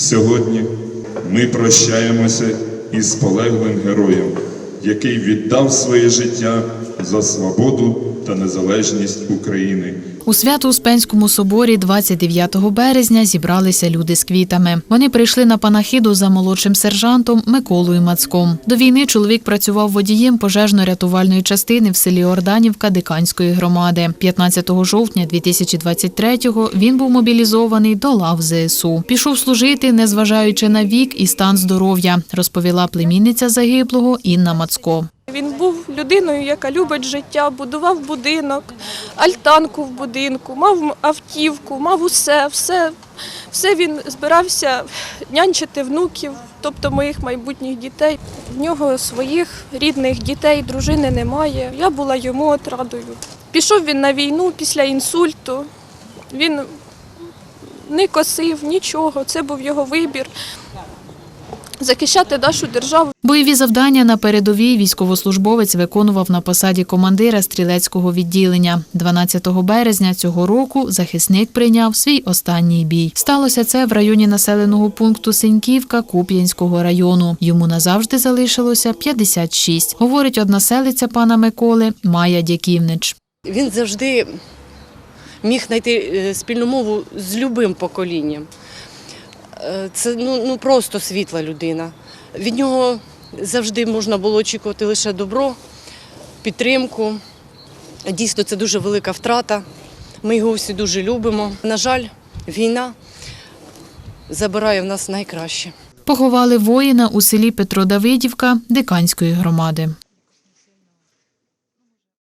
Сьогодні ми прощаємося із полеглим героєм, який віддав своє життя за свободу та незалежність України. У Свято-Успенському соборі 29 березня зібралися люди з квітами. Вони прийшли на панахиду за молодшим сержантом Миколою Мацком. До війни чоловік працював водієм пожежно-рятувальної частини в селі Орданівка Диканської громади. 15 жовтня 2023-го він був мобілізований до лав ЗСУ. Пішов служити, незважаючи на вік і стан здоров'я, розповіла племінниця загиблого Інна Мацко. Він був людиною, яка любить життя, будував будинок, альтанку в будинку, мав автівку, мав усе, все, все він збирався нянчити внуків, тобто моїх майбутніх дітей. В нього своїх рідних дітей, дружини немає. Я була йому отрадою. Пішов він на війну після інсульту. Він не косив нічого, це був його вибір. Захищати нашу державу. Бойові завдання на передовій військовослужбовець виконував на посаді командира стрілецького відділення. 12 березня цього року захисник прийняв свій останній бій. Сталося це в районі населеного пункту Синьківка Куп'янського району. Йому назавжди залишилося 56, говорить односелиця пана Миколи Майя Дяківнич. Він завжди міг знайти е, спільну мову з любим поколінням. Е, Це ну, ну просто світла людина. Від нього завжди можна було очікувати лише добро, підтримку. Дійсно, це дуже велика втрата. Ми його всі дуже любимо. На жаль, війна забирає в нас найкраще. Поховали воїна у селі Петродавидівка Диканської громади.